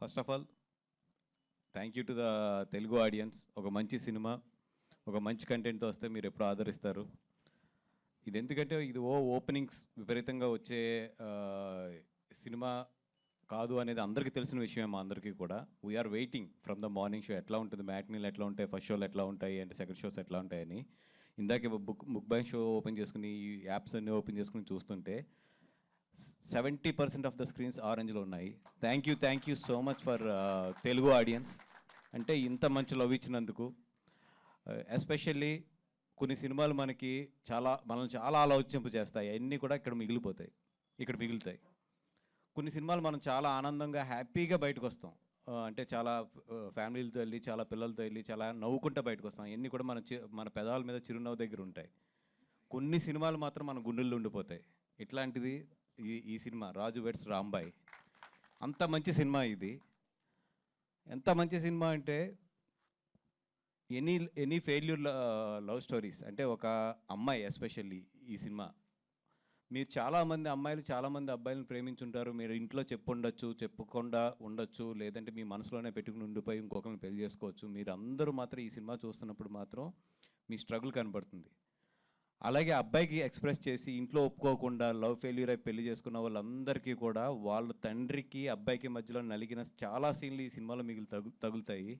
First of all thank you to the Telugu audience ఒక మంచి cinema ఒక మంచి కంటెంట్తో వస్తే మీరు ఎప్పుడు ఆదరిస్తారు. ఇది ఎందుకంటే ఇది ఓ ఓపెనింగ్స్ విపరీతంగా వచ్చే సినిమా కాదు అనేది అందరికీ తెలిసిన విషయమే మా అందరికీ కూడా. We are waiting from the morning show ఎట్లా ఉంటుంది మ్యాట్నీలు ఎట్లా ఉంటాయి ఫస్ట్ షోలు ఎట్లా ఉంటాయి అంటే సెకండ్ షోస్ ఎట్లా ఉంటాయని. ఇందాక book book by show open చేసుకుని ఈ యాప్స్ అన్నీ ఓపెన్ చేసుకుని చూస్తుంటే seventy percent of the screens ఆరెంజ్లో ఉన్నాయి. Thank you thank you so much for Telugu audience అంటే ఇంత మంచి లవ్ ఇచ్చినందుకు. Uh, ఎస్పెషల్లీ కొన్ని సినిమాలు మనకి చాలా మనల్ని చాలా ఆలోచింపు చేస్తాయి. అన్నీ కూడా ఇక్కడ మిగిలిపోతాయి. ఇక్కడ మిగులుతాయి. కొన్ని సినిమాలు మనం చాలా ఆనందంగా హ్యాపీగా బయటకు వస్తాం. Uh, అంటే చాలా uh, ఫ్యామిలీలతో వెళ్ళి చాలా పిల్లలతో వెళ్ళి చాలా నవ్వుకుంటూ బయటకు వస్తాం. అన్నీ కూడా మన చి- మన పెదాల మీద చిరునవ్వు దగ్గర ఉంటాయి. కొన్ని సినిమాలు మాత్రం మన గుండెల్లో ఉండిపోతాయి. ఇట్లాంటిది ఈ ఈ సినిమా రాజు వెట్స్ రాంబాయ్. అంత మంచి సినిమా ఇది. ఎంత మంచి సినిమా అంటే any any failure love stories అంటే ఒక అమ్మాయి ఎస్పెషల్లీ ఈ సినిమా. మీరు చాలామంది అమ్మాయిలు చాలామంది అబ్బాయిలను ప్రేమించుంటారు. మీరు ఇంట్లో చెప్పుండొచ్చు చెప్పకుండా ఉండొచ్చు లేదంటే మీ మనసులోనే పెట్టుకుని ఉండిపోయి ఇంకొకరిని పెళ్ళి చేసుకోవచ్చు. మీరు అందరూ మాత్రం ఈ సినిమా చూస్తున్నప్పుడు మాత్రం మీ స్ట్రగుల్ కనబడుతుంది. అలాగే అబ్బాయికి ఎక్స్ప్రెస్ చేసి ఇంట్లో ఒప్పుకోకుండా లవ్ ఫెయిల్యూర్ అయి పెళ్ళి చేసుకున్న వాళ్ళందరికీ కూడా వాళ్ళ తండ్రికి అబ్బాయికి మధ్యలో నలిగిన చాలా సీన్లు ఈ సినిమాలో మిగిలి తగు తగులుతాయి.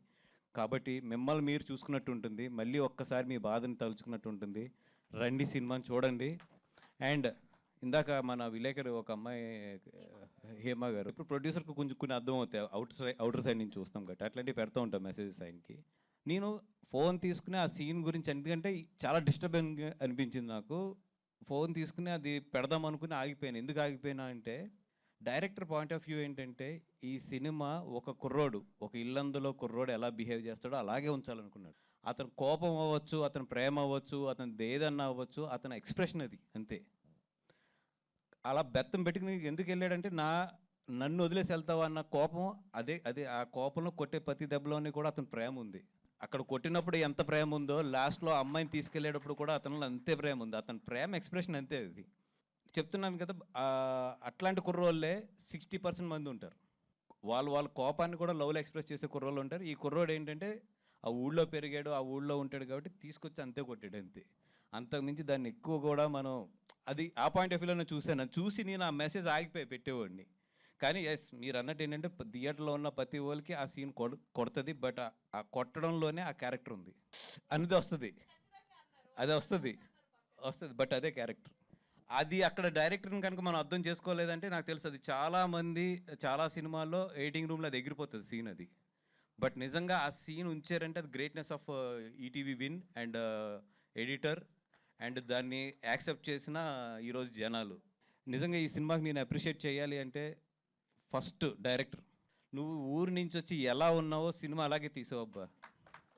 కాబట్టి మిమ్మల్ని మీరు చూసుకున్నట్టు ఉంటుంది. మళ్ళీ ఒక్కసారి మీ బాధని తలుచుకున్నట్టు ఉంటుంది. రండి సినిమాని చూడండి. అండ్ ఇందాక మన విలేకరు ఒక అమ్మాయి హేమ గారు ఇప్పుడు ప్రొడ్యూసర్కి కొంచెం కొన్ని అర్థం అవుతాయి అవుట్ సైడ్ అవుటర్ సైడ్ నుంచి చూస్తాం కాబట్టి అట్లాంటివి పెడతా ఉంటాం మెసేజెస్ ఆయనకి. నేను ఫోన్ తీసుకుని ఆ సీన్ గురించి ఎందుకంటే చాలా డిస్టర్బింగ్ అనిపించింది నాకు. ఫోన్ తీసుకుని అది పెడదాం అనుకుని ఆగిపోయాను. ఎందుకు ఆగిపోయినా అంటే డైరెక్టర్ పాయింట్ ఆఫ్ వ్యూ ఏంటంటే ఈ సినిమా ఒక కుర్రోడు ఒక ఇల్లందులో కుర్రోడు ఎలా బిహేవ్ చేస్తాడో అలాగే ఉంచాలనుకున్నాడు. అతను కోపం అవ్వచ్చు అతని ప్రేమ అవ్వచ్చు అతను దేదన్నా అవ్వచ్చు అతని ఎక్స్ప్రెషన్ అది అంతే. అలా బెత్తం పెట్టుకుని ఎందుకు వెళ్ళాడంటే నా నన్ను వదిలేసి వెళ్తావా అన్న కోపం అదే అదే ఆ కోపంలో కొట్టే ప్రతి దెబ్బలోని కూడా అతని ప్రేమ ఉంది. అక్కడ కొట్టినప్పుడు ఎంత ప్రేమ ఉందో లాస్ట్లో అమ్మాయిని తీసుకెళ్ళేటప్పుడు కూడా అతనిలో అంతే ప్రేమ ఉంది. అతని ప్రేమ ఎక్స్ప్రెషన్ అంతే అది. చెప్తున్నాను కదా అట్లాంటి కుర్రోళ్ళే సిక్స్టీ పర్సెంట్ మంది ఉంటారు. వాళ్ళు వాళ్ళ కోపాన్ని కూడా లవ్లో ఎక్స్ప్రెస్ చేసే కుర్రోళ్ళు ఉంటారు. ఈ కుర్రోడు ఏంటంటే ఆ ఊళ్ళో పెరిగాడు ఆ ఊళ్ళో ఉంటాడు కాబట్టి తీసుకొచ్చి అంతే కొట్టాడు అంతే. అంతకుమించి దాన్ని ఎక్కువ కూడా మనం అది ఆ పాయింట్ ఆఫ్ వ్యూలో చూశాను. చూసి నేను ఆ మెసేజ్ ఆగిపోయి పెట్టేవాడిని. కానీ ఎస్ మీరు అన్నట్టు ఏంటంటే థియేటర్లో ఉన్న ప్రతి వాళ్ళకి ఆ సీన్ కొడు కొడుతుంది బట్ ఆ కొట్టడంలోనే ఆ క్యారెక్టర్ ఉంది. అనేది వస్తుంది. అది వస్తుంది. వస్తుంది బట్ అదే క్యారెక్టర్. అది అక్కడ డైరెక్టర్ని కనుక మనం అర్థం చేసుకోలేదంటే నాకు తెలుసు అది చాలామంది చాలా సినిమాల్లో ఎడిటింగ్ రూమ్లో అది ఎగిరిపోతుంది సీన్ అది. బట్ నిజంగా ఆ సీన్ ఉంచారంటే అది greatness of ETV win and editor and దాన్ని యాక్సెప్ట్ చేసిన ఈరోజు జనాలు. నిజంగా ఈ సినిమాకి నేను అప్రిషియేట్ చేయాలి అంటే ఫస్ట్ డైరెక్టర్. నువ్వు ఊరి నుంచి వచ్చి ఎలా ఉన్నావో సినిమా అలాగే తీసావబ్బా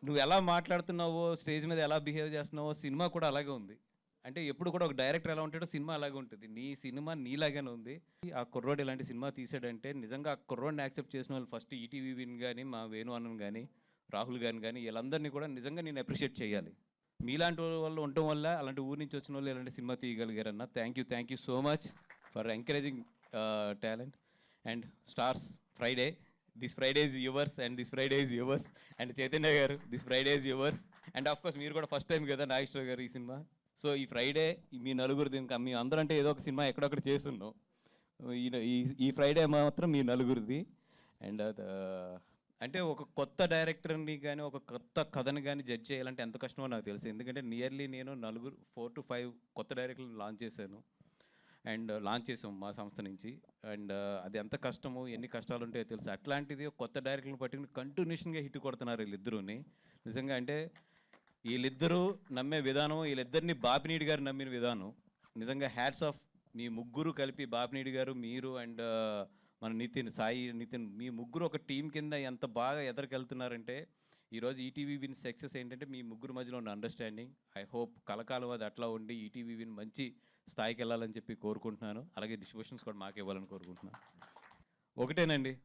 నువ్వు ఎలా మాట్లాడుతున్నావో స్టేజ్ మీద ఎలా బిహేవ్ చేస్తున్నావో సినిమా కూడా అలాగే ఉంది. అంటే ఎప్పుడు కూడా ఒక డైరెక్టర్ ఎలా ఉంటాడో సినిమా అలాగే ఉంటుంది. నీ సినిమా నీలాగానే ఉంది. ఆ కుర్రోడు ఇలాంటి సినిమా తీసాడంటే నిజంగా ఆ కుర్రోడిని యాక్సెప్ట్ చేసిన వాళ్ళు ఫస్ట్ ఈటీవీ విన్ కానీ మా వేణు అన్నం కానీ రాహుల్ గారిని కానీ వీళ్ళందరినీ కూడా నిజంగా నేను అప్రిషియేట్ చేయాలి. మీలాంటి వాళ్ళు ఉండటం వల్ల అలాంటి ఊరి నుంచి వచ్చిన వాళ్ళు ఇలాంటి cinema తీయగలిగారన్న. Thank you thank you so much for encouraging talent. And stars Friday. This Friday is yours and this Friday is yours and Chaitanya garu this Friday is yours and of course మీరు కూడా first time కదా నాగేశ్వర గారు ఈ cinema. So ఈ Friday మీ నలుగురిది ఇంకా మీ అందరూ అంటే ఏదో ఒక సినిమా ఎక్కడొక్కడ చేస్తున్నాం. ఈ- ఈ ఈ ఫ్రైడే మాత్రం మీ నలుగురిది. అండ్ అంటే ఒక కొత్త డైరెక్టర్ని కానీ ఒక కొత్త కథని కానీ జడ్జ్ చేయాలంటే ఎంత కష్టమో నాకు తెలుసు. ఎందుకంటే నియర్లీ నేను నలుగురు ఫోర్ టు ఫైవ్ కొత్త డైరెక్టర్ని లాంచ్ చేశాను. అండ్ లాంచ్ చేసాం మా సంస్థ నుంచి. అండ్ uh, అది ఎంత కష్టమో ఎన్ని కష్టాలు ఉంటాయో తెలుసు. అట్లాంటిది కొత్త డైరెక్టర్ని పట్టుకుని కంటిన్యూషన్గా హిట్ కొడుతున్నారు వీళ్ళిద్దరూని. నిజంగా అంటే వీళ్ళిద్దరూ నమ్మే విధానం వీళ్ళిద్దరిని బాపినీడి గారు నమ్మిన విధానం. నిజంగా హ్యాట్స్ ఆఫ్ మీ ముగ్గురు కలిపి బాపినీడి గారు మీరు అండ్ uh, మన నితిన్ సాయి నితిన్ మీ ముగ్గురు ఒక టీం కింద ఎంత బాగా ఎదరికెళ్తున్నారంటే ఈరోజు ఈటీవీ విన్ సక్సెస్ ఏంటంటే మీ ముగ్గురు మధ్యలో ఉన్న అండర్స్టాండింగ్ ఐ హోప్ కలకాలం అది అట్లా ఉండి ఈటీవీ విన్ మంచి స్థాయికి వెళ్ళాలని చెప్పి కోరుకుంటున్నాను. అలాగే డిస్ట్రిబ్యూషన్స్ కూడా మాకు ఇవ్వాలని కోరుకుంటున్నాను. ఒకటేనండి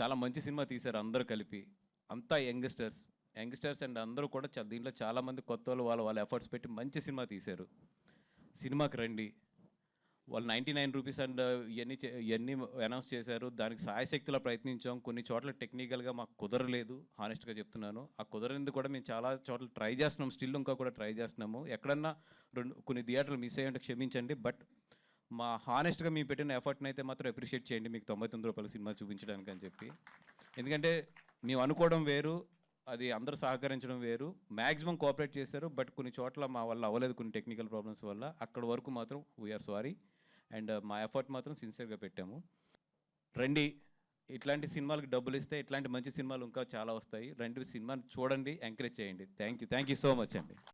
చాలా మంచి సినిమా తీశారు అందరూ కలిపి. అంతా యంగ్స్టర్స్. యంగ్స్టర్స్ అండ్ అందరూ కూడా చ- దీంట్లో చాలామంది కొత్త వాళ్ళు వాళ్ళ వాళ్ళ ఎఫర్ట్స్ పెట్టి మంచి సినిమా తీశారు. సినిమాకి రండి. వాళ్ళు నైంటీ నైన్ రూపీస్ అండ్ ఇవన్నీ చే- ఇవన్నీ అనౌన్స్ చేశారు. దానికి సాయశక్తిలో ప్రయత్నించాం. కొన్ని చోట్ల టెక్నికల్గా మాకు కుదరలేదు హానెస్ట్గా చెప్తున్నాను. ఆ కుదరనింది కూడా మేము చాలా చోట్ల ట్రై చేస్తున్నాం. స్టిల్ ఇంకా కూడా ట్రై చేస్తున్నాము. ఎక్కడన్నా రెండు కొన్ని థియేటర్లు మిస్ అయ్యంటే క్షమించండి బట్ మా హానెస్ట్గా మేము పెట్టిన ఎఫర్ట్ని అయితే మాత్రం అప్రిషియేట్ చేయండి. మీకు తొంభై తొమ్మిది రూపాయల సినిమా చూపించడానికి అని చెప్పి. ఎందుకంటే మేము అనుకోవడం వేరు అది అందరూ సహకరించడం వేరు. మ్యాక్సిమం కోఆపరేట్ చేశారు బట్ కొన్ని చోట్ల మా వల్ల అవ్వలేదు కొన్ని టెక్నికల్ ప్రాబ్లమ్స్ వల్ల. అక్కడ వరకు మాత్రం వీఆర్ సారీ. అండ్ మా ఎఫర్ట్ మాత్రం సిన్సియర్గా పెట్టాము. రండి ఇట్లాంటి సినిమాలకు డబ్బులు ఇస్తే ఇట్లాంటి మంచి సినిమాలు ఇంకా చాలా వస్తాయి. రండి సినిమాని చూడండి ఎంకరేజ్ చేయండి. Thank you thank you so much అండి.